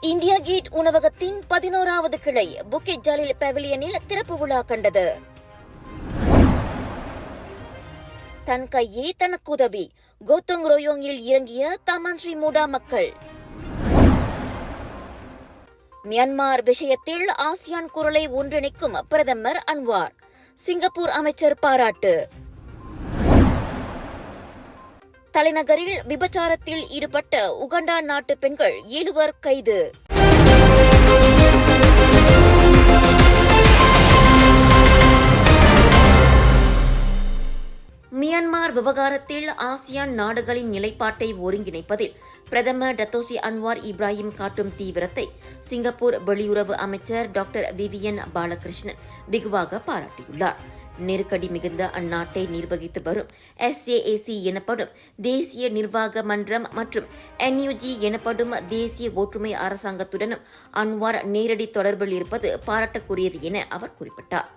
India gate உணவகத்தின் பதினோராவது கிளை புக்கெட் ஜாலில் பெவிலியனில் திறப்பு விழா கண்டது. தன் கையே தனக்குதவி கோத்தங் ரோயோங்கில் இறங்கிய தமன்ஸ்ரீ மூடா மக்கள். மியான்மார் விஷயத்தில் ஆசியான் குரலை ஒன்றிணைக்கும் பிரதமர் அன்வார் சிங்கப்பூர் அமைச்சர் பாராட்டு. தலைநகரில் விபச்சாரத்தில் ஈடுபட்ட உகண்டா நாட்டு பெண்கள் ஏழுவர் கைது. மியான்மர் விவகாரத்தில் ஆசியான் நாடுகளின் நிலைப்பாட்டை ஒருங்கிணைப்பதில் பிரதமர் டத்தோசி அன்வார் இப்ராஹிம் காட்டும் தீவிரத்தை சிங்கப்பூர் வெளியுறவு அமைச்சர் டாக்டர் விவியன் பாலகிருஷ்ணன் வெகுவாக பாராட்டியுள்ளார். நெருக்கடி மிகுந்த அந்நாட்டை நிர்வகித்து வரும் எஸ்ஏஏசி எனப்படும் தேசிய நிர்வாக மன்றம் மற்றும் என்யூஜி எனப்படும் தேசிய ஒற்றுமை அரசாங்கத்துடனும் அன்வார் நேரடி தொடர்பில் இருப்பது பாராட்டக்குரியது என அவர் குறிப்பிட்டார்.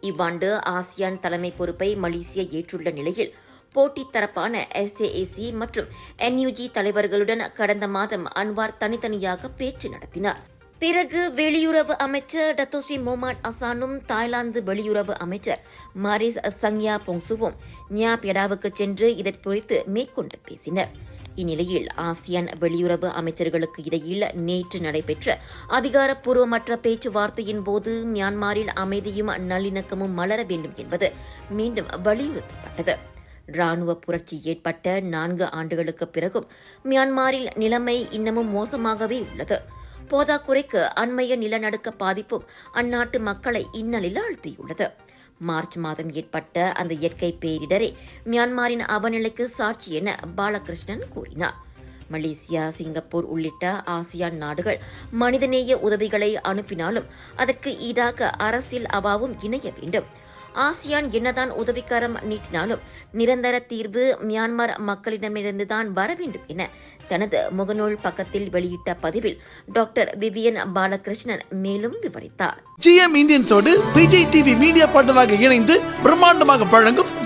இவ்வாண்டு ஆசியான் தலைமை பொறுப்பை மலேசியா ஏற்றுள்ள நிலையில் போட்டி தரப்பான எஸ்ஏஏசி மற்றும் என்யூஜி தலைவர்களுடன் கடந்த மாதம் அன்வார் தனித்தனியாக பேச்சு நடத்தினார். பிறகு வெளியுறவு அமைச்சர் டத்தோஸ்ரீ மொமாட் அசானும் தாய்லாந்து வெளியுறவு அமைச்சர் மாரிஸ் சங்யா பொங்சுவும் ஞாபியடாவுக்கு சென்று இதை குறித்து மேற்கொண்டு பேசினர். இந்நிலையில் ஆசியான் வெளியுறவு அமைச்சர்களுக்கு இடையில் நேற்று நடைபெற்ற அதிகாரப்பூர்வமற்ற பேச்சுவார்த்தையின் போது மியான்மரில் அமைதியும் நல்லிணக்கமும் மலர வேண்டும் என்பது மீண்டும் வலியுறுத்தப்பட்டது. ராணுவ புரட்சி ஏற்பட்ட நான்கு ஆண்டுகளுக்கு பிறகும் மியான்மரில் நிலைமை இன்னமும் மோசமாகவே உள்ளது. போதாக்குறைக்கு அண்மைய நிலநடுக்க பாதிப்பும் அந்நாட்டு மக்களை இன்னலில் ஆழ்த்தியுள்ளது. மார்ச் மாதம் ஏற்பட்ட அந்த இயற்கை பேரிடரே மியான்மரின் அவநிலைக்கு சாட்சி என பாலகிருஷ்ணன் கூறினார். மலேசியா சிங்கப்பூர் உள்ளிட்ட ஆசியான் நாடுகள் மனிதநேய உதவிகளை அனுப்பினாலும் அதற்கு ஈடாக அரசியல் அவாவும் இணைய வேண்டும். ஆசியான் என்னதான் உதவிக்கரம் நீட்டினாலும் நிரந்தர தீர்வு மியான்மர் மக்களிடமிருந்துதான் வர வேண்டும் என தனது முகநூல் பக்கத்தில் வெளியிட்ட பதிவில் டாக்டர் விவியன் பாலகிருஷ்ணன் மேலும் விவரித்தார். ஜிஎம் இந்தியன்ஸோடு விஜய் டிவி மீடியா பார்ட்னராக இணைந்து பிரம்மாண்டமாக வழங்கும்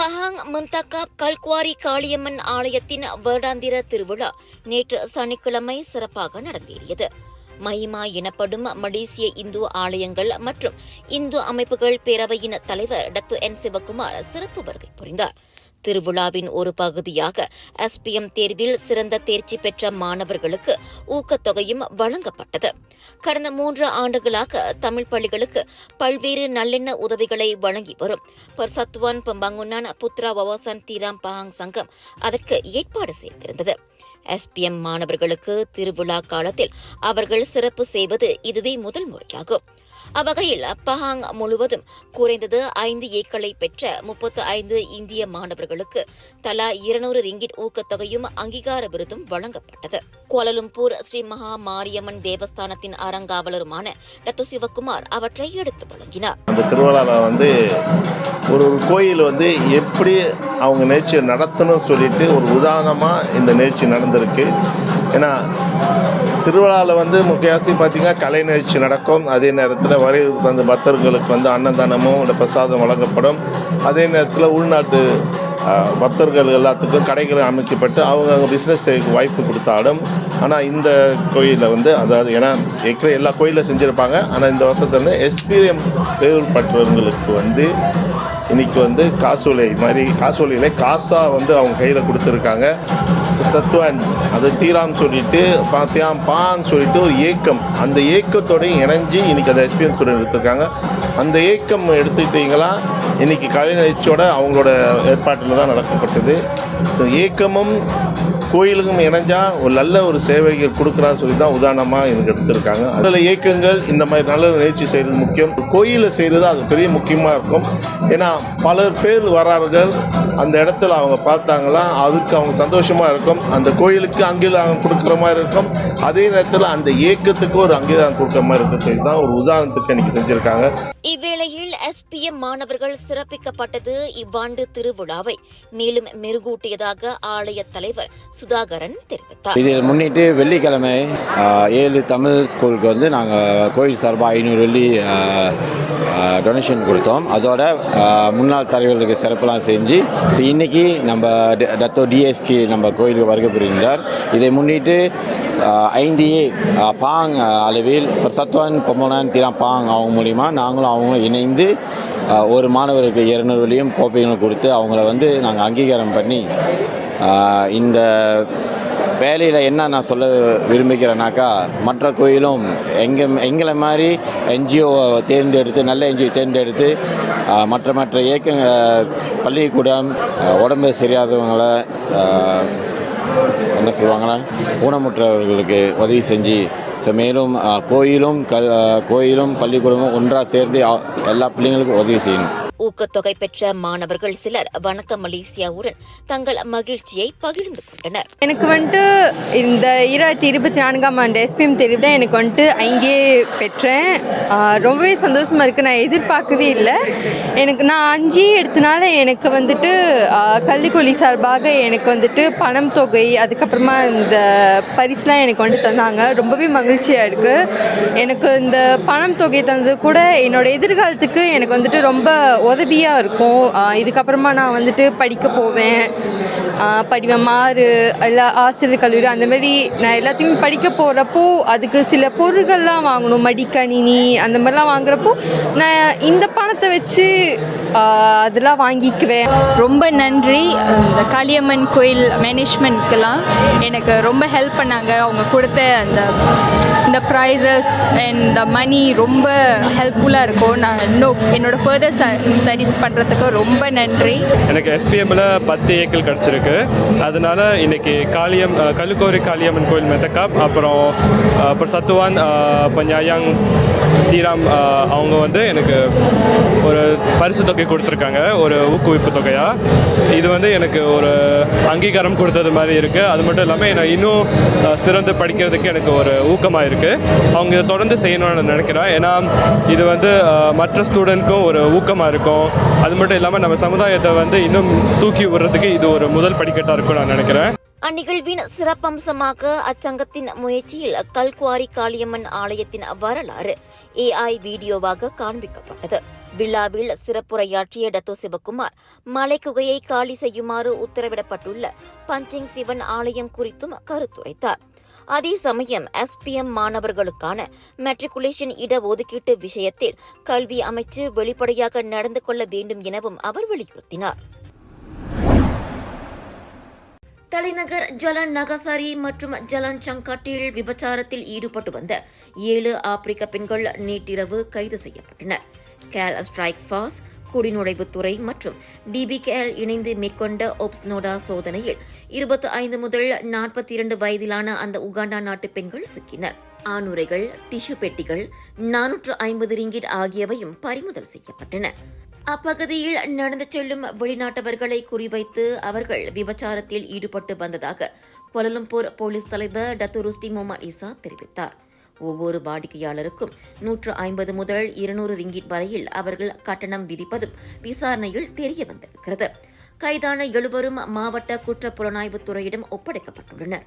பஹாங் முந்தக்காப் கல்குவாரி காளியம்மன் ஆலயத்தின் வருடாந்திர திருவிழா நேற்று சனிக்கிழமை சிறப்பாக நடந்தேறியது. மஹிமா எனப்படும் மலேசிய இந்து ஆலயங்கள் மற்றும் இந்து அமைப்புகள் பேரவையின் தலைவர் டாக்டர் என் சிவகுமார் சிறப்பு வருகை புரிந்தார். திருவிழாவின் ஒரு பகுதியாக எஸ்பிஎம் தேர்வில் சிறந்த தேர்ச்சி பெற்ற மாணவர்களுக்கு ஊக்கத்தொகையும் வழங்கப்பட்டது. கடந்த மூன்று ஆண்டுகளாக தமிழ் பள்ளிகளுக்கு பல்வேறு நல்லெண்ண உதவிகளை வழங்கி வரும். பர்சத்வான் பம்பாங்குன்னான் புத்ரா வவாசான் தீராம் பஹாங் சங்கம் அதற்கு ஏற்பாடு செய்திருந்தது. எஸ்பிஎம் மாணவர்களுக்கு திருவிழா காலத்தில் அவர்கள் சிறப்பு செய்வது இதுவே முதல் முறையாகும். அவ்வகையில் பஹாங் முழுவதும் குறைந்தது ஐந்து ஏக்களை பெற்ற முப்பத்து ஐந்து இந்திய மாணவர்களுக்கு தலா இருநூறு ரிங்கிட் ஊக்கத்தொகையும் அங்கீகார விருதும் வழங்கப்பட்டது. கோலலும்பூர் ஸ்ரீ மகா மாரியம்மன் தேவஸ்தானத்தின் அறங்காவலருமான டத்து சிவகுமார் அவற்றை எடுத்து வழங்கினார். அந்த திருவிழாவில் வந்து ஒரு ஒரு கோயில் வந்து எப்படி அவங்க நிகழ்ச்சியை நடத்தணும்னு சொல்லிட்டு ஒரு உதாரணமாக இந்த நிகழ்ச்சி நடந்திருக்கு. ஏன்னா திருவிழாவில் வந்து முக்கியவாசி பார்த்திங்கன்னா கலை நிகழ்ச்சி நடக்கும். அதே நேரத்தில் வரை வந்து பக்தர்களுக்கு வந்து அன்னதானமும் இல்லை பிரசாதம் வழங்கப்படும். அதே நேரத்தில் உள்நாட்டு பக்தர்கள் எல்லாத்துக்கும் கடைகள் அமைக்கப்பட்டு அவங்க அவங்க பிஸ்னஸ் செய்ய வாய்ப்பு கொடுத்தாலும் ஆனால் இந்த கோயிலில் வந்து அதாவது ஏன்னா ஏற்கனவே எல்லா கோயிலும் செஞ்சுருப்பாங்க. ஆனால் இந்த வருஷத்துல வந்து எஸ்பிஎம் தேர்வு பற்றவங்களுக்கு வந்து இன்றைக்கி வந்து காசோலை மாதிரி காசோலையில் காசாக வந்து அவங்க கையில் கொடுத்துருக்காங்க. சத்வான் அது தீரான்னு சொல்லிட்டு பாத்தியாம் பான்னு சொல்லிட்டு ஒரு ஏக்கம். அந்த ஏக்கத்தோடையும் இணைஞ்சு இன்னைக்கு அந்த எக்ஸ்பீரியன்ஸ் ஸ்டூடெண்ட் எடுத்திருக்காங்க. அந்த ஏக்கம் எடுத்துக்கிட்டிங்களா? இன்னைக்கு கலை நிகழ்ச்சியோட அவங்களோட ஏற்பாட்டில் தான் நடக்கப்பட்டது. ஸோ ஏக்கமும் கோயிலுக்கும் இணைஞ்சால் ஒரு நல்ல ஒரு சேவைகள் கொடுக்குறான்னு சொல்லி தான் உதாரணமாக எனக்கு எடுத்திருக்காங்க. அதில் இயக்கங்கள் இந்த மாதிரி நல்ல நிகழ்ச்சி செய்கிறது முக்கியம். கோயிலில் செய்கிறது அது பெரிய முக்கியமாக இருக்கும். ஏன்னா பல பேர் வரார்கள். அந்த இடத்துல அவங்க பார்த்தாங்களா அதுக்கு அவங்க சந்தோஷமாக இருக்கும். அந்த கோயிலுக்கு அங்கீகாரம் கொடுக்குற மாதிரி இருக்கும். அதே நேரத்தில் அந்த இயக்கத்துக்கு ஒரு அங்கீகாரம் கொடுக்குற மாதிரி இருக்கும். செய்து தான் ஒரு உதாரணத்துக்கு இன்னைக்கு செஞ்சுருக்காங்க. இவ்வேளையில் எஸ்பிஎம் மாணவர்கள் சிறப்பிக்கப்பட்டது இவ்வாண்டு திருவிழாவை. மேலும் மெருகூட்டியதாக ஆலய தலைவர் சுதாகரன் தெரிவித்தார். இதில் முன்னிட்டு வெள்ளிக்கிழமை ஏழு தமிழ் ஸ்கூலுக்கு வந்து நாங்கள் கோயில் சார்பாக ஐநூறு வெள்ளி டொனேஷன் கொடுத்தோம். அதோட முன்னாள் தலைவர்களுக்கு சிறப்பெல்லாம் செஞ்சு ஸோ இன்றைக்கி நம்ம ட- டத்தோ டிஎஸ்கி நம்ம கோயிலுக்கு வருகை புரிந்தார். இதை முன்னிட்டு ஐந்து ஏ பாங் அளவில் பிரசத்வான் பொம்மனான் திரா பாங் அவங்க மூலிமா நாங்களும் அவங்களும் இணைந்து ஒரு மாணவருக்கு இரநூறு வழியும் கோப்பைகளும் கொடுத்து அவங்கள வந்து நாங்கள் அங்கீகாரம் பண்ணி இந்த வேலையில் என்ன நான் சொல்ல விரும்புகிறேனாக்கா மற்ற கோயிலும் எங்கள் எங்களை மாதிரி என்ஜிஓவை தேர்ந்தெடுத்து நல்ல என்ஜிஓ தேர்ந்தெடுத்து மற்ற மற்ற இயக்க பள்ளிக்கூடம் உடம்பு சரியாதவங்களை என்ன சொல்லுவாங்கன்னா ஊனமுற்றவர்களுக்கு உதவி செஞ்சு ஸோ மேலும் கோயிலும் கல் கோயிலும் பள்ளிக்கூடமும் ஒன்றாக சேர்ந்து எல்லா பிள்ளைங்களுக்கும் உதவி செய்யணும். ஊக்கத்தொகை பெற்ற மாணவர்கள் சிலர் வணக்கம் மலேசியாவுடன் தங்கள் மகிழ்ச்சியை பகிர்ந்து கொண்டனர். எனக்கு வந்துட்டு இந்த இருபத்தி இருபத்தி நான்காம் ஆண்டு எஸ்பிஎம் தெரிவிட எனக்கு வந்துட்டு அங்கேயே பெற்றேன். ரொம்பவே சந்தோஷமாக இருக்குது நான் எதிர்பார்க்கவே இல்லை. எனக்கு நான் அஞ்சு எடுத்தனால எனக்கு வந்துட்டு கல்விக்கொல்லி சார்பாக எனக்கு வந்துட்டு பணம் தொகை அதுக்கப்புறமா இந்த பரிசுலாம் எனக்கு வந்துட்டு தந்தாங்க. ரொம்பவே மகிழ்ச்சியாக இருக்குது எனக்கு இந்த பணம் தொகை தந்தது கூட என்னோட எதிர்காலத்துக்கு எனக்கு வந்துட்டு ரொம்ப உதவியாக இருக்கும். இதுக்கப்புறமா நான் வந்துட்டு படிக்க போவேன். படிவேன் மாறு எல்லா ஆசிரியர் கல்லூரி அந்த மாதிரி நான் எல்லாத்தையுமே படிக்க போகிறப்போ அதுக்கு சில பொருள்கள்லாம் வாங்கணும். மடிக்கணினி அந்த மாதிரிலாம் வாங்குறப்போ நான் இந்த பணத்தை வச்சு அதெல்லாம் வாங்கிக்குவேன். ரொம்ப நன்றி. இந்த காளியம்மன் கோயில் மேனேஜ்மெண்ட்க்கெல்லாம் எனக்கு ரொம்ப ஹெல்ப் பண்ணாங்க. அவங்க கொடுத்த அந்த இந்த ப்ரைஸஸ் அண்ட் இந்த மணி ரொம்ப ஹெல்ப்ஃபுல்லாக இருக்கும். நான் இன்னும் என்னோடய ஃபர்தர் ஸ்டடீஸ் பண்ணுறதுக்கு ரொம்ப நன்றி. எனக்கு எஸ்பிஎம்மில் பத்து ஏக்கள் கிடச்சிருக்கு. அதனால இன்னைக்கு காளியம் அஹ், கல்லுக்கோரி காளியம்மன் கோயில் மெத்தக்காப் அப்புறம் அப்புறம் சத்துவான் பஞ்சாயாங் தீராம் அவங்க வந்து எனக்கு ஒரு பரிசு தொகை கொடுத்துருக்காங்க. ஒரு ஊக்குவிப்பு தொகையாக இது வந்து எனக்கு ஒரு அங்கீகாரம் கொடுத்தது மாதிரி இருக்குது அது மட்டும் இல்லாமல் என்னை இன்னும் சிறந்து படிக்கிறதுக்கு எனக்கு ஒரு ஊக்கமாக இருக்குது அவங்க இதை தொடர்ந்து செய்யணும்னு நான் நினைக்கிறேன். ஏன்னா இது வந்து மற்ற ஸ்டூடெண்ட்க்கும் ஒரு ஊக்கமாக இருக்கும். அது மட்டும் இல்லாமல் நம்ம சமுதாயத்தை வந்து இன்னும் தூக்கி விடுறதுக்கு இது ஒரு முதல் படிக்கட்டாக இருக்கும் நான் நினைக்கிறேன். அந்நிகழ்வின் சிறப்பம்சமாக அச்சங்கத்தின் முயற்சியில் கல்குவாரி காளியம்மன் ஆலயத்தின் வரலாறு ஏஐ வீடியோவாக காண்பிக்கப்பட்டது. விழாவில் சிறப்புரையாற்றிய டத்தோ சிவகுமார் மலைக்குகையை காலி செய்யுமாறு உத்தரவிடப்பட்டுள்ள பஞ்சிங் சிவன் ஆலயம் குறித்தும் கருத்துரைத்தார். அதே சமயம் எஸ்பிஎம் மாணவர்களுக்கான மெட்ரிகுலேஷன் இடஒதுக்கீட்டு விஷயத்தில் கல்வி அமைச்சு வெளிப்படையாக நடந்து கொள்ள வேண்டும் எனவும் அவர் வலியுறுத்தினார். தலைநகர் ஜலன் நகசாரி மற்றும் ஜலன் சங்காட்டில் விபச்சாரத்தில் ஈடுபட்டு வந்த ஏழு ஆப்பிரிக்க பெண்கள் நேற்றிரவு கைது செய்யப்பட்டனர். கேல் ஸ்ட்ரைக் ஃபாஸ் குடிநுழைவுத்துறை மற்றும் டிபிகேஎல் இணைந்து மேற்கொண்ட ஒப்ஸ்னோடா சோதனையில் இருபத்தி ஐந்து முதல் நாற்பத்தி இரண்டு வயதிலான அந்த உகாண்டா நாட்டு பெண்கள் சிக்கினர். ஆணுரைகள் டிஷ்யூ பெட்டிகள் நானூற்று ஐம்பது ரிங்கிட் ஆகியவையும் பறிமுதல் செய்யப்பட்டன. அப்பகுதியில் நடந்து செல்லும் வெளிநாட்டவர்களை குறிவைத்து அவர்கள் விபச்சாரத்தில் ஈடுபட்டு வந்ததாக கொலலம்பூர் போலீஸ் தலைவர் டத்துருஸ்டி மொமா இசா தெரிவித்தார். ஒவ்வொரு வாடிக்கையாளருக்கும் நூற்று ஐம்பது முதல் இருநூறு ரிங்கிட் வரையில் அவர்கள் கட்டணம் விதிப்பதும் விசாரணையில் தெரிய வந்திருக்கிறது. கைதான எழுவரும் மாவட்ட குற்ற புலனாய்வுத் துறையிடம் ஒப்படைக்கப்பட்டுள்ளனர்.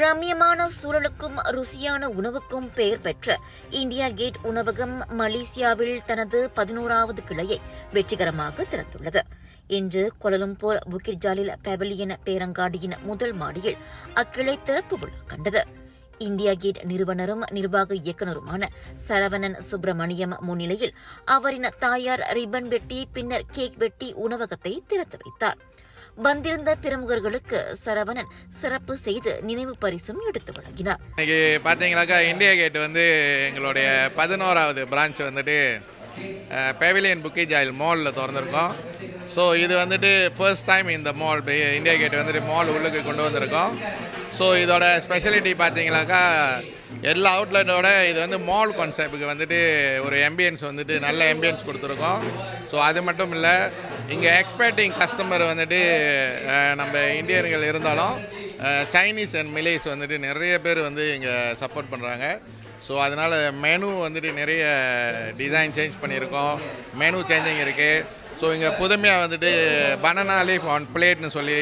ரம்யமான சூழலுக்கும் ருசியான உணவுக்கும் பெயர் பெற்ற இந்தியா கேட் உணவகம் மலேசியாவில் தனது பதினோராவது கிளையை வெற்றிகரமாக திறந்துள்ளது. இன்று கொலலம்பூர் புக்கிர்ஜாலில் பெவலியன் பேரங்காடியின் முதல் மாடியில் அக்கிளை திறப்பு விழா கண்டது. இந்தியா கேட் நிறுவனரும் நிர்வாக இயக்குநருமான சரவணன் சுப்பிரமணியம் முன்னிலையில் அவரின் தாயார் ரிப்பன் வெட்டி பின்னர் கேக் வெட்டி உணவகத்தை திறந்து வைத்தார். வந்திருந்த பிரமுகர்களுக்கு சரவணன் சிறப்பு செய்து நினைவு பரிசும் எடுத்து வழங்கினார். இன்னைக்கு பார்த்தீங்கன்னாக்கா இந்தியா கேட் வந்து எங்களுடைய பதினோராவது பிரான்ச் வந்துட்டு பேவிலியன் புக்கேஜ் ஆயில் மாலில் திறந்துருக்கோம். ஸோ இது வந்துட்டு ஃபர்ஸ்ட் டைம் இந்த மால் இந்தியா கேட் வந்துட்டு மால் உள்ளுக்கு கொண்டு வந்திருக்கோம். ஸோ இதோட ஸ்பெஷலிட்டி பார்த்தீங்கன்னாக்கா எல்லா அவுட்லெட்டோட இது வந்து மால் கான்செப்ட்டுக்கு வந்துட்டு ஒரு எம்பியன்ஸ் வந்துட்டு நல்ல எம்பியன்ஸ் கொடுத்துருக்கோம். ஸோ அது மட்டும் இல்லை இங்கே எக்ஸ்பெக்டிங் கஸ்டமர் வந்துட்டு நம்ம இந்தியர்கள் இருந்தாலும் சைனீஸ் அண்ட் மிலேஸ் வந்துட்டு நிறைய பேர் வந்து இங்கே சப்போர்ட் பண்ணுறாங்க ஸோ அதனால் மெனு வந்துட்டு நிறைய டிசைன் சேஞ்ச் பண்ணியிருக்கோம். மெனு சேஞ்சிங் இருக்குது ஸோ இங்கே புதுமையாக வந்துட்டு பனானா லீஃப் ஆன் பிளேட்னு சொல்லி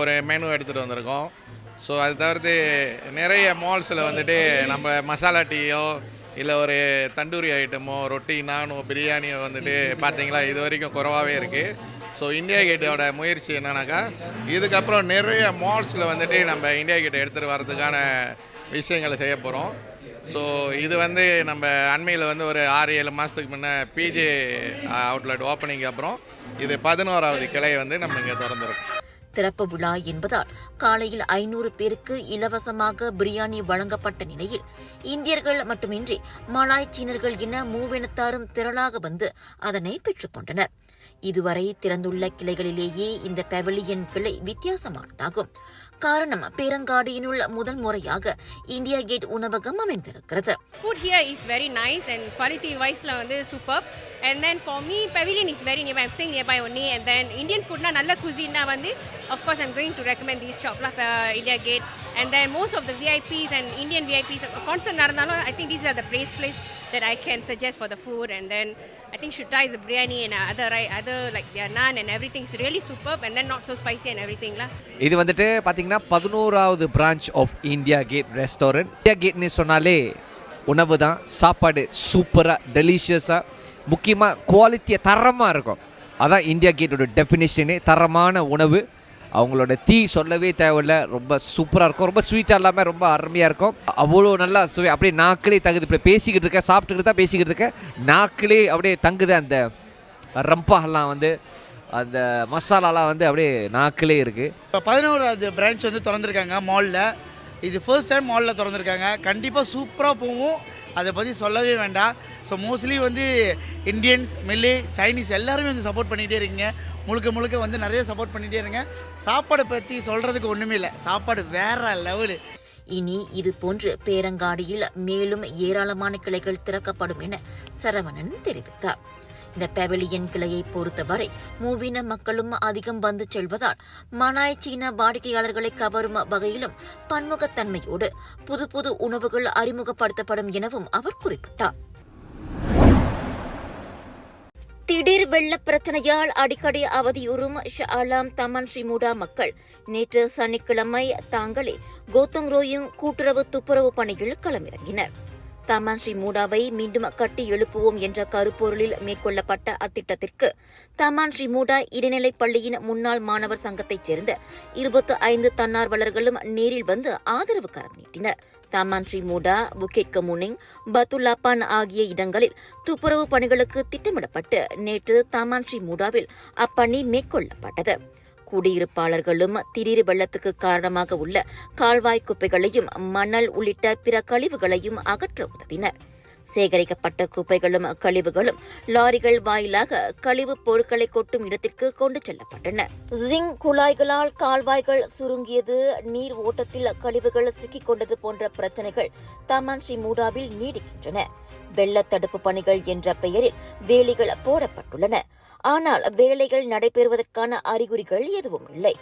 ஒரு மெனு எடுத்துகிட்டு வந்திருக்கோம். ஸோ அது தவிர்த்து நிறைய மால்ஸில் வந்துட்டு நம்ம மசாலா டீயோ இல்லை ஒரு தண்டூரி ஐட்டமோ ரொட்டி நானோ பிரியாணியோ வந்துட்டு பார்த்தீங்களா? இது வரைக்கும் குறவாகவே இருக்குது ஸோ இந்தியா கேட்டோட முயற்சி என்னன்னாக்கா இதுக்கப்புறம் நிறைய மால்ஸில் வந்துட்டு நம்ம இந்தியா கேட்டை எடுத்துகிட்டு வரதுக்கான விஷயங்களை செய்ய போகிறோம் ஸோ இது வந்து நம்ம அண்மையில் வந்து ஒரு ஆறு ஏழு மாதத்துக்கு முன்னே பிஜே அவுட்லெட் ஓப்பனிங்க்கு அப்புறம் இது பதினோராவது கிளை வந்து நம்ம இங்கே திறந்துருக்கோம் திறப்பு விழா என்பதால் காலையில் ஐநூறு பேருக்கு இலவசமாக பிரியாணி வழங்கப்பட்ட நிலையில் இந்தியர்கள் மட்டுமின்றி மலாய் சீனர்கள் என மூவினத்தாரும் திரளாக வந்து அதனை பெற்றுக்கொண்டனர் இதுவரை திறந்துள்ள கிளைகளிலேயே இந்த பெவலியன் கிளை வித்தியாசமானதாகும். காரணம் பேரங்காடியினுள் முதல் முறையாக இந்தியா கேட் உணவகம் அமைந்திருக்கிறது food here is very nice and quality வைஸில் வந்து super and then for me Pavilion is very near I'm staying nearby only and then Indian ஃபுட்னா நல்ல குசின்னா வந்து of course I'm going to recommend these ஷாப்லாம் India Gate and then most of the VIPs and Indian VIPs concert நடந்தாலும் I think these are the place place that i can suggest for the food and then i think should try the biryani and other right other like their naan and everything is really superb and then not so spicy and everything la இது வந்துட்டு பார்த்தீங்கன்னா பதினோராவது branch of India Gate restaurant India கேட்னு சொன்னாலே உணவு தான் சாப்பாடு சூப்பராக டெலிஷியஸாக முக்கியமாக குவாலிட்டியாக தரமாக இருக்கும் அதான் இந்தியா கேட்டோட டெஃபினேஷனே தரமான உணவு அவங்களோட தீ சொல்லவே தேவையில்ல. ரொம்ப சூப்பராக இருக்கும். ரொம்ப ஸ்வீட்டாக இல்லாமல் ரொம்ப அருமையாக இருக்கும். அவ்வளோ நல்லா சுவை. அப்படியே நாக்கிலே தங்குது. இப்போ பேசிக்கிட்டு இருக்கேன் சாப்பிட்டுக்கிட்டு தான் பேசிக்கிட்டு இருக்கேன் நாக்கிலே அப்படியே தங்குது அந்த ரம்பாலாம் வந்து. அந்த மசாலாலாம் வந்து அப்படியே நாக்கிலே இருக்குது இப்போ பதினோராவது பிரான்ச் வந்து திறந்துருக்காங்க மாலில் இது ஃபர்ஸ்ட் டைம் மாலில் திறந்துருக்காங்க. கண்டிப்பாக சூப்பராக போகும். அதை பற்றி சொல்லவே வேண்டாம். ஸோ மோஸ்ட்லி வந்து இந்தியன்ஸ் மில்லி சைனீஸ் எல்லாருமே வந்து சப்போர்ட் பண்ணிகிட்டே இருக்கீங்க. முழுக்க முழுக்க வந்து நிறைய சப்போர்ட் பண்ணிகிட்டே இருங்க. சாப்பாடை பற்றி சொல்கிறதுக்கு ஒன்றுமே இல்லை. சாப்பாடு வேற லெவலு இனி இது போன்று பேரங்காடியில் மேலும் ஏராளமான கிளைகள் திறக்கப்படும் என சரவணன் தெரிவித்தார். இந்த பெவிலியன் கிளையை பொறுத்தவரை மூவின மக்களும் அதிகம் வந்து செல்வதால் மலாய் சீன வாடிக்கையாளர்களை கவரும் வகையிலும் பன்முகத்தன்மையோடு புது புது உணவுகள் அறிமுகப்படுத்தப்படும் எனவும் அவர் குறிப்பிட்டார். திடீர் வெள்ள பிரச்சனையால் அடிக்கடி அவதியுறும் ஷாலாம் தமன் ஷிமுடா மக்கள். நேற்று சனிக்கிழமை தாங்களே கோத்தங் ரோயும் கூட்டுறவு துப்புரவு பணியில் களமிறங்கினர். தமன் மூடாவை மீண்டும் கட்டி எழுப்புவோம் என்ற கருப்பொருளில் மேற்கொள்ளப்பட்ட அத்திட்டத்திற்கு தமான் மூடா இடைநிலைப் பள்ளியின் முன்னாள் மாணவர் சங்கத்தைச் சேர்ந்த இருபத்தி ஐந்து தன்னார்வலர்களும் நேரில் வந்து ஆதரவு கரம் நீட்டினர். தமான் மூடா புகேட் கமுனிங் பத்துல்லாப்பான் ஆகிய இடங்களில் துப்புரவு பணிகளுக்கு திட்டமிடப்பட்டு நேற்று தமான் மூடாவில் அப்பணி மேற்கொள்ளப்பட்டது. குடியிருப்பாளர்களும் திடீர் வெள்ளத்துக்கு காரணமாக உள்ள கால்வாய் குப்பைகளையும் மணல் உள்ளிட்ட பிற கழிவுகளையும் அகற்ற உதவினர். சேகரிக்கப்பட்ட குப்பைகளும் கழிவுகளும் லாரிகள் வாயிலாக கழிவுப் பொருட்களை கொட்டும் இடத்திற்கு கொண்டு செல்லப்பட்டன. ஜிங் குழாய்களால் கால்வாய்கள் சுருங்கியது நீர் ஓட்டத்தில் கழிவுகள் சிக்கிக் கொண்டது போன்ற பிரச்சனைகள் தமான் மூடாவில் நீடிக்கின்றன. வெள்ள தடுப்பு பணிகள் என்ற பெயரில் வேலிகள் போடப்பட்டுள்ளன. ஆனால் வேலைகள் நடைபெறுவதற்கான அறிகுறிகள் எதுவும் இல்லை.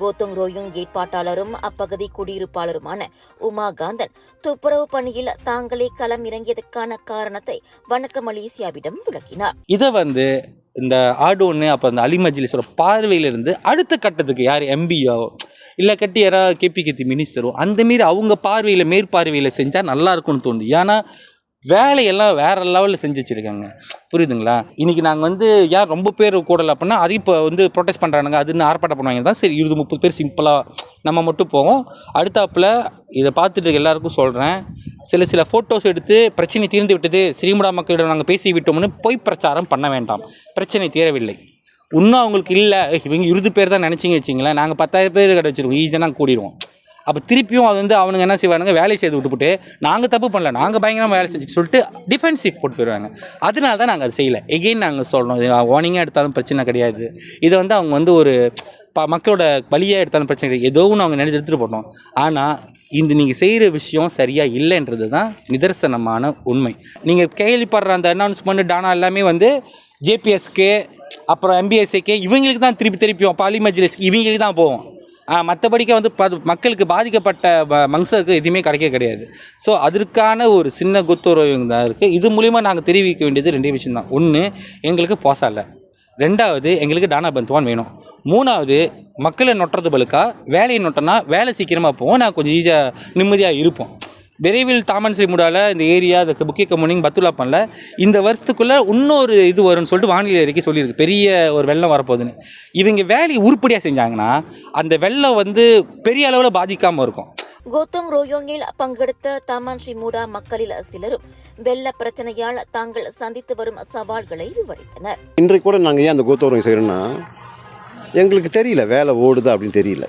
கோத்தம் ரோயும் ஏற்பாட்டாளரும் அப்பகுதி குடியிருப்பாளருமான உமா காந்தன் துப்புரவு பணியில் தாங்களே களம் இறங்கியதற்கான காரணத்தை வணக்க மலேசியாவிடம் விளக்கினார். இதை வந்து இந்த ஆடோன்னு அப்போ அந்த அலி மஜ்லிஸோட பார்வையிலிருந்து அடுத்த கட்டத்துக்கு யார் எம்பியோ இல்லை கட்டி யாராவது கேபி கத்தி மினிஸ்டரோ அந்தமாரி அவங்க பார்வையில் மேற்பார்வையில் செஞ்சால் நல்லா இருக்கும்னு தோணுது. ஏன்னா வேலையெல்லாம் வேற லெவலில் செஞ்சு வச்சுருக்காங்க. புரியுதுங்களா? இன்றைக்கி நாங்கள் வந்து யார் ரொம்ப பேர் கூடல அப்படின்னா அது இப்போ வந்து ப்ரொடெஸ்ட் பண்ணுறானுங்க அதுன்னு ஆர்ப்பாட்டம் பண்ணுவாங்க. தான் சரி இருபது முப்பது பேர் சிம்பிளாக நம்ம மட்டும் போவோம். அடுத்தாப்புல இதை பார்த்துட்டு இருக்க எல்லாருக்கும் சொல்கிறேன் சில சில ஃபோட்டோஸ் எடுத்து பிரச்சனை தீர்ந்து விட்டது ஸ்ரீமுடா மக்களிடம் நாங்கள் பேசி விட்டோம்னு பொய் பிரச்சாரம் பண்ண வேண்டாம். பிரச்சனை தீரவில்லை. இன்னும் அவங்களுக்கு இல்லை. இவங்க இருபது பேர் தான் நினச்சிங்க வச்சிங்களேன் நாங்கள் பத்தாயிரம் பேர் கடை வச்சுருக்கோம். ஈஸியாக நாங்கள் கூடிடுவோம். அப்போ திருப்பியும் அது வந்து அவனுங்க என்ன செய்வானுங்க? வேலை செய்து விட்டுப்புட்டு நாங்கள் தப்பு பண்ணல நாங்கள் பயங்கரமாக வேலை செஞ்சு சொல்லிட்டு டிஃபென்சிவ் போட்டு போயிடுவாங்க. அதனால தான் நாங்கள் அதை செய்யலை. எகெயின் நாங்கள் சொல்கிறோம் வார்னிங்காக எடுத்தாலும் பிரச்சனை கிடையாது. இதை வந்து அவங்க வந்து ஒரு ப மக்களோட வழியாக எடுத்தாலும் பிரச்சனை கிடையாது. ஏதோ ஒன்று அவங்க நினைச்சு எடுத்துகிட்டு போட்டோம் ஆனால் இந்த நீங்கள் செய்கிற விஷயம் சரியாக இல்லைன்றது தான் நிதர்சனமான உண்மை. நீங்கள் கேள்விப்படுற அந்த அனௌன்ஸ்மெண்ட் டானா எல்லாமே வந்து ஜேபிஎஸ்க்கு அப்புறம் எம்பிஎஸ்சிக்கு இவங்களுக்கு தான் திருப்பி திருப்பியும் பாலி மஜ்லிஸ் இவங்களுக்கு தான் போவோம். மற்றபடிக்க வந்து பது மக்களுக்கு பாதிக்கப்பட்ட ம- மங்சருக்கு எதுவுமே கிடைக்க கிடையாது. ஸோ அதற்கான ஒரு சின்ன குத்துறவு தான் இருக்குது இது மூலிமா நாங்கள் தெரிவிக்க வேண்டியது ரெண்டே விஷயம் தான். ஒன்று எங்களுக்கு போசா இல்லை. ரெண்டாவது எங்களுக்கு டானா பந்துவான் வேணும். மூணாவது மக்களை நொட்டுறது பலுக்கா? வேலையை நொட்டனா வேலை சீக்கிரமாக போவோம் நான் கொஞ்சம் ஈஸியாக நிம்மதியாக இருப்போம். விரைவில் தாமன் ஸ்ரீமுடாவில் இந்த ஏரியா இந்த முக்கிய கம்யூனிங் பத்துலா பண்ணல. இந்த வருஷத்துக்குள்ளே இன்னொரு இது வரும்னு சொல்லிட்டு வானிலை அறிக்கை சொல்லியிருக்கு. பெரிய ஒரு வெள்ளம் வரப்போகுதுன்னு. இவங்க வேலையை உருப்படியாக செஞ்சாங்கன்னா அந்த வெள்ளம் வந்து பெரிய அளவில் பாதிக்காமல் இருக்கும். கோத்தம் ரோயோங்கில் பங்கெடுத்த தமான் ஸ்ரீமுடா மக்களில் சிலரும் வெள்ள பிரச்சனையால் தாங்கள் சந்தித்து வரும் சவால்களை விவரித்தனர். இன்றைக்கு கூட நாங்கள் ஏன் அந்த கோத்தோரம் செய்கிறோன்னா எங்களுக்கு தெரியல வேலை ஓடுதா அப்படின்னு தெரியல.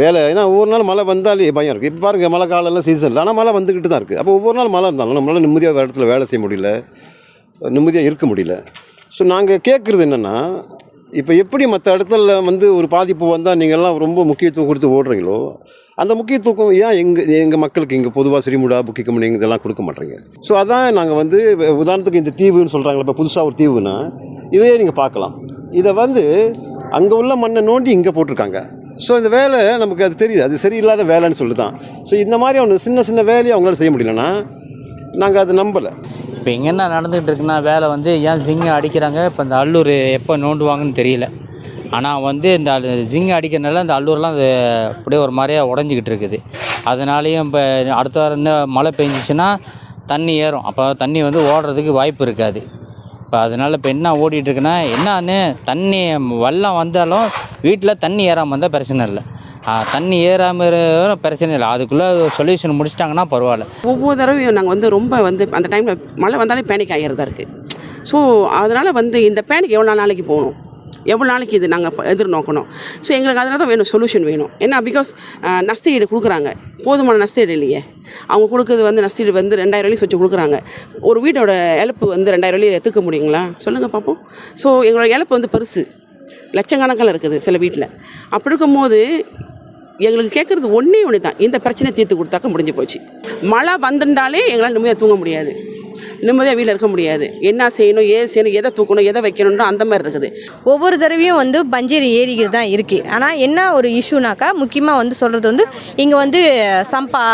வேலை ஏன்னா ஒவ்வொரு நாள் மழை வந்தாலே பயம் இருக்குது இப்போ பாருங்கள் மழை காலம்லாம் சீசன் இல்லை. ஆனால் மழை வந்துக்கிட்டு தான் இருக்குது அப்போ ஒவ்வொரு நாள் மழை இருந்தாலும் நம்மளால் நிம்மதியாக இடத்துல வேலை செய்ய முடியல. நிம்மதியாக இருக்க முடியல. ஸோ நாங்கள் கேட்குறது என்னென்னா இப்போ எப்படி மற்ற இடத்துல வந்து ஒரு பாதிப்பு வந்தால் நீங்கள்லாம் ரொம்ப முக்கியத்துவம் கொடுத்து ஓடுறீங்களோ அந்த முக்கியத்துவம் ஏன் எங்கள் எங்கள் மக்களுக்கு இங்கே பொதுவாக ஸ்ரீமுடா புக்கி கம்பெனி இதெல்லாம் கொடுக்க மாட்டேங்க? ஸோ அதான் நாங்கள் வந்து உதாரணத்துக்கு இந்த தீவுன்னு சொல்கிறாங்களே இப்போ புதுசாக ஒரு தீவுன்னா இதையே நீங்கள் பார்க்கலாம். இதை வந்து அங்கே உள்ள மண்ணை நோண்டி இங்கே போட்டிருக்காங்க. ஸோ இந்த வேலை நமக்கு அது தெரியுது. அது சரியில்லாத வேலைன்னு சொல்லிட்டு தான் ஸோ இந்த மாதிரி ஒன்று சின்ன சின்ன வேலையை அவங்களால செய்ய முடியலன்னா நாங்கள் அதை நம்பலை. இப்போ இங்கே என்ன நடந்துகிட்டு இருக்குன்னா வேலை வந்து ஏன் ஜிங்கை அடிக்கிறாங்க? இப்போ இந்த அல்லூர் எப்போ நோண்டுவாங்கன்னு தெரியல. ஆனால் வந்து இந்த ஜிங்கு ஜிங்கை அடிக்கிறனால இந்த அல்லூர்லாம் அது அப்படியே ஒரு மாதிரியாக உடஞ்சிக்கிட்டு இருக்குது. அதனாலேயும் இப்போ அடுத்த வாரம் இன்னும் மழை பெஞ்சிச்சுன்னா தண்ணி ஏறும். அப்போ தண்ணி வந்து ஓடுறதுக்கு வாய்ப்பு இருக்காது. இப்போ அதனால் இப்போ என்ன ஓடிட்டுருக்குன்னா இருக்குன்னா தண்ணி வெள்ளம் வந்தாலும் வீட்டில் தண்ணி ஏறாமல் இருந்தால் பிரச்சனை இல்லை. தண்ணி ஏறாமல் பிரச்சனை இல்லை. அதுக்குள்ளே சொல்யூஷன் முடிச்சிட்டாங்கன்னா பரவாயில்ல. ஒவ்வொரு தடவையும் நாங்கள் வந்து ரொம்ப வந்து அந்த டைமில் மழை வந்தாலே பேனிக் ஆகிறதா இருக்குது ஸோ அதனால் வந்து இந்த பேனிக் எவ்வளோ நாளைக்கு போகணும்? எவ்வளோ நாளைக்கு இது நாங்கள் எதிர்நோக்கணும்? ஸோ எங்களுக்கு அதனால தான் வேணும் சொல்யூஷன் வேணும். ஏன்னா பிகாஸ் நஷ்டஈடு கொடுக்குறாங்க. போதுமான நஷ்டஈடு இல்லையே. அவங்க கொடுக்குறது வந்து நஷ்டஈடு வந்து ரெண்டாயிரம் வழி வச்சு கொடுக்குறாங்க. ஒரு வீட்டோட இழப்பு வந்து ரெண்டாயிரம் வழி எடுத்துக்க முடியுங்களா? சொல்லுங்கள் பார்ப்போம் ஸோ எங்களோட இழப்பு வந்து பெருசு. லட்சக்கணக்கில் இருக்குது சில வீட்டில் அப்படி இருக்கும்போது எங்களுக்கு கேட்குறது ஒன்றே ஒன்று தான் இந்த பிரச்சனை தீர்த்து கொடுத்தாக்க முடிஞ்சு போச்சு. மழை வந்துட்டாலே எங்களால் நிம்மதியாக தூங்க முடியாது. நிம்மதியாக வீட்டில் இருக்க முடியாது. என்ன செய்யணும் ஏது செய்யணும் எதை தூக்கணும் எதை வைக்கணும்னு அந்த மாதிரி இருக்குது. ஒவ்வொரு தடவையும் வந்து பஞ்சரி ஏறிக்கிட்டு தான் இருக்குது ஆனால் என்ன ஒரு இஷ்யூனாக்கா முக்கியமாக வந்து சொல்கிறது வந்து இங்கே வந்து சம்பா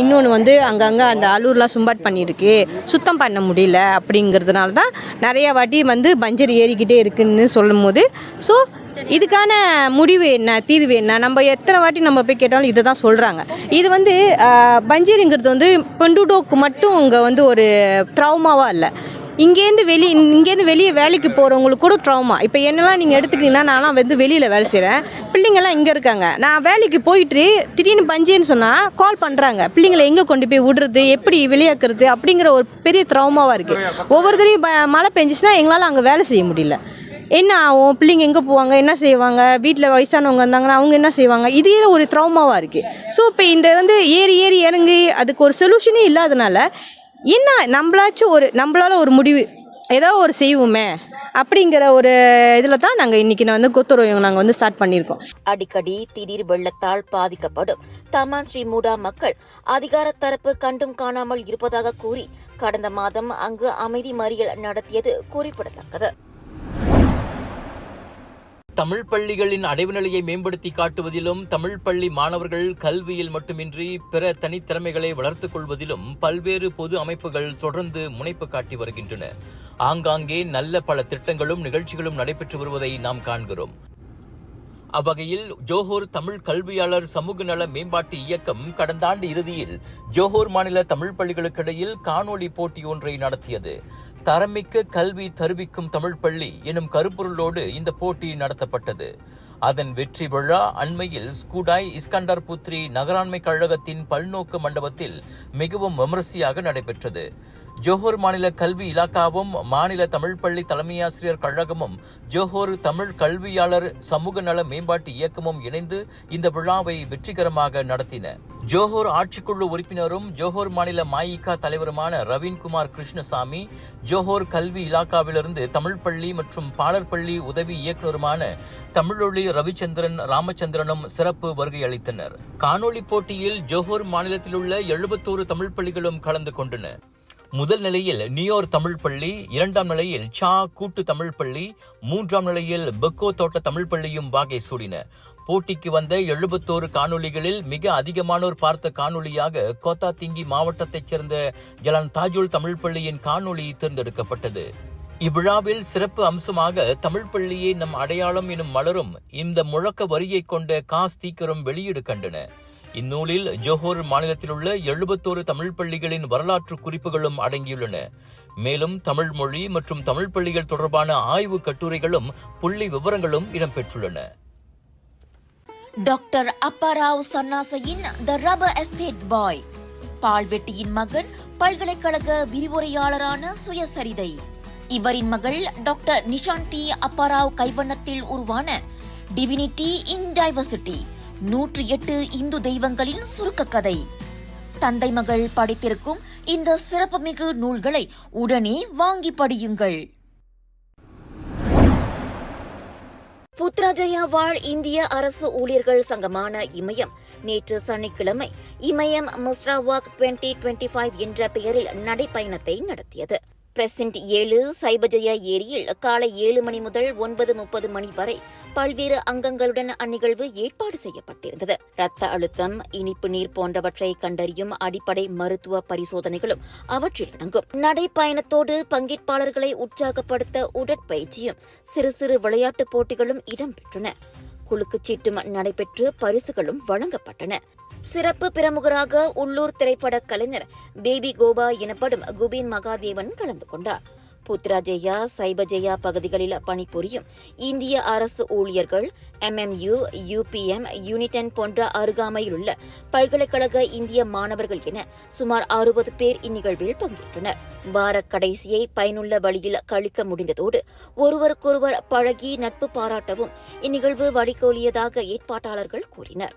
இன்னொன்று வந்து அங்கங்கே அந்த அலூர்லாம் சும்பாட் பண்ணியிருக்கு சுத்தம் பண்ண முடியல அப்படிங்கிறதுனால தான் நிறையா வாட்டி வந்து பஞ்சரி ஏறிக்கிட்டே இருக்குன்னு சொல்லும் போது ஸோ இதுக்கான முடிவு என்ன தீர்வு என்ன? நம்ம எத்தனை வாட்டி நம்ம போய் கேட்டாலும் இதை தான் சொல்கிறாங்க இது வந்து ஆஹ், வந்து பெண்டுடோக்கு மட்டும் இங்கே வந்து ஒரு ட்ராமாவாக இல்லை. இங்கேருந்து வெளியே இங்கேருந்து வெளியே வேலைக்கு போகிறவங்களுக்கு கூட ட்ராமா இப்போ என்னெல்லாம் நீங்கள் எடுத்துக்கிட்டிங்கன்னா நான்லாம் வந்து வெளியில் வேலை செய்கிறேன் பிள்ளைங்கள்லாம் இங்கே இருக்காங்க. நான் வேலைக்கு போயிட்டு திடீர்னு பஞ்சேன்னு சொன்னால் கால் பண்ணுறாங்க பிள்ளைங்களை எங்கே கொண்டு போய் விடுறது எப்படி வெளியாக்குறது அப்படிங்கிற ஒரு பெரிய ட்ராமாவாக இருக்குது ஒவ்வொருத்தரையும் ப- மழை பெஞ்சிச்சுன்னா எங்களால் அங்கே வேலை செய்ய முடியல. என்ன ஆகும் பிள்ளைங்க எங்கே போவாங்க? என்ன செய்வாங்க? வீட்டில் வயசானவங்க இருந்தாங்கன்னா அவங்க என்ன செய்வாங்க? இதே ஒரு ட்ராமாவாக இருக்குது ஸோ இப்போ இந்த வந்து ஏறி ஏறி இறங்கி அதுக்கு ஒரு சொல்யூஷனே இல்லாதனால என்ன நம்மளாச்சும் ஒரு நம்மளால ஒரு முடிவு ஏதோ ஒரு செய்வோமே அப்படிங்கிற ஒரு இதில் தான் நாங்கள் இன்றைக்கி நான் வந்து கொத்துறவங்க நாங்கள் வந்து ஸ்டார்ட் பண்ணியிருக்கோம். அடிக்கடி திடீர் வெள்ளத்தால் பாதிக்கப்படும். தமான் ஸ்ரீமுடா மக்கள் அதிகார தரப்பு கண்டும் காணாமல் இருப்பதாக கூறி கடந்த மாதம் அங்கு அமைதி மறியல் நடத்தியது குறிப்பிடத்தக்கது. தமிழ் பள்ளிகளின் அடைவு நிலையை மேம்படுத்தி காட்டுவதிலும் தமிழ் பள்ளி மாணவர்கள் கல்வியில் மட்டுமின்றி பிற தனித்திறமைகளை வளர்த்துக் கொள்வதிலும் பல்வேறு பொது அமைப்புகள் தொடர்ந்து முனைப்பு காட்டி வருகின்றன. ஆங்காங்கே நல்ல பல திட்டங்களும் நிகழ்ச்சிகளும் நடைபெற்று வருவதை நாம் காண்கிறோம். அவ்வகையில் ஜோஹோர் தமிழ் கல்வியாளர் சமூக நல மேம்பாட்டு இயக்கம் கடந்த ஆண்டு இறுதியில் ஜோஹோர் மாநில தமிழ் பள்ளிகளுக்கிடையில் காணொலி போட்டி ஒன்றை நடத்தியது. தரமிக்க கல்வி தருவிக்கும் தமிழ் பள்ளி எனும் கருப்பொருளோடு இந்த போட்டி நடத்தப்பட்டது. அதன் வெற்றி விழா அண்மையில் ஸ்கூடாய் இஸ்கண்டர் புத்ரி நகராண்மை கழகத்தின் பல்நோக்கு மண்டபத்தில் மிகவும் விமரிசையாக நடைபெற்றது. ஜோஹர் மாநில கல்வி இலாக்காவும் மாநில தமிழ் பள்ளி தலைமையாசிரியர் கழகமும் ஜோஹர் தமிழ் கல்வியாளர் சமூக நல மேம்பாட்டு இயக்கமும் இணைந்து இந்த விழாவை வெற்றிகரமாக நடத்தின. ஜோஹர் ஆட்சிக்குழு உறுப்பினரும் ஜோஹர் மாநில மாயிகா தலைவருமான ரவீன்குமார் கிருஷ்ணசாமி ஜோஹர் கல்வி இலாக்காவிலிருந்து தமிழ் பள்ளி மற்றும் பாலர் பள்ளி உதவி இயக்குநருமான தமிழொளி ரவிச்சந்திரன் ராமச்சந்திரனும் சிறப்பு வருகை அளித்தனர். காணொலி போட்டியில் ஜோஹர் மாநிலத்தில் உள்ள எழுபத்தோரு தமிழ் பள்ளிகளும் கலந்து கொண்டன. முதல் நிலையில் நியோர் தமிழ் பள்ளி இரண்டாம் நிலையில் சா கூட்டு தமிழ் பள்ளி மூன்றாம் நிலையில் பெக்கோ தோட்ட தமிழ் பள்ளியும் வாகை சூடின. போட்டிக்கு வந்த எழுபத்தோரு காணொளிகளில் மிக அதிகமானோர் பார்த்த காணொளியாக கோத்தா திங்கி மாவட்டத்தைச் சேர்ந்த ஜலான் தாஜுல் தமிழ் பள்ளியின் காணொளி தேர்ந்தெடுக்கப்பட்டது. இவ்விழாவில் சிறப்பு அம்சமாக தமிழ் பள்ளியே நம் அடையாளம் எனும் மலரும் இந்த முழக்க வரியை கொண்ட காஸ் தீக்கரும் வெளியீடு கண்டன. இந்நூலில் ஜோஹோர் மாநிலத்தில் உள்ள எழுபத்தோரு தமிழ் பள்ளிகளின் வரலாற்று குறிப்புகளும் அடங்கியுள்ளன. மேலும் தமிழ் மொழி மற்றும் தமிழ் பள்ளிகள் தொடர்பான ஆய்வு கட்டுரைகளும் புள்ளி விவரங்களும் இடம்பெற்றுள்ளன. டாக்டர் அப்பாராவ் சன்னாசையின் த ரப்பர் எஸ்டேட் பாய். பால்வெட்டியின் மகன் பல்கலைக்கழக விரிவுரையாளரான சுயசரிதை. இவரின் மகள் டாக்டர் நிஷாந்தி அப்பாராவ் கைவண்ணத்தில் உருவான டிவினிட்டி இன் டைவர்சிட்டி. நூற்றி எட்டு இந்து தெய்வங்களின் சுருக்க கதை தந்தை மகள் படித்திருக்கும் இந்த சிறப்புமிகு நூல்களை உடனே வாங்கி படியுங்கள். புத்ராஜயா வாழ் இந்திய அரசு ஊழியர்கள் சங்கமான இமயம். நேற்று சனிக்கிழமை இமயம் முஸ்ராவாக் டுவெண்டி டுவெண்டி ஃபைவ் என்ற பெயரில் நடைப்பயணத்தை நடத்தியது. பிரசன்ட் ஏழு சைபஜயா ஏரியில் காலை ஏழு மணி முதல் ஒன்பது முப்பது மணி வரை பல்வேறு அங்கங்களுடன் அந்நிகழ்வு ஏற்பாடு செய்யப்பட்டிருந்தது. ரத்த அழுத்தம் இனிப்பு நீர் போன்றவற்றை கண்டறியும் அடிப்படை மருத்துவ பரிசோதனைகளும் அவற்றில் அடங்கும். நடைப்பயணத்தோடு பங்கேற்பாளர்களை உற்சாகப்படுத்த உடற்பயிற்சியும் சிறு சிறு விளையாட்டுப் போட்டிகளும் இடம்பெற்றன. குலுக்குச்சீட்டும் நடைபெற்று பரிசுகளும் வழங்கப்பட்டன. சிறப்பு பிரமுகராக உள்ளூர் திரைப்பட கலைஞர் பேபி கோபா எனப்படும் குபீன் மகாதேவன் கலந்து கொண்டார். புத்ராஜெயா சைபஜெயா பகுதிகளில் பணிபுரியும் இந்திய அரசு ஊழியர்கள் எம்எம்யு யூபிஎம் யூனிடன் போன்ற அருகாமையில் உள்ள பல்கலைக்கழக இந்திய மாணவர்கள் என சுமார் அறுபது பேர் இந்நிகழ்வில் பங்கேற்றனர். வார கடைசியை பயனுள்ள வழியில் கழிக்க முடிந்ததோடு ஒருவருக்கொருவர் பழகி நட்பு பாராட்டவும் இந்நிகழ்வு வழிகோலியதாக ஏற்பாட்டாளர்கள் கூறினர்.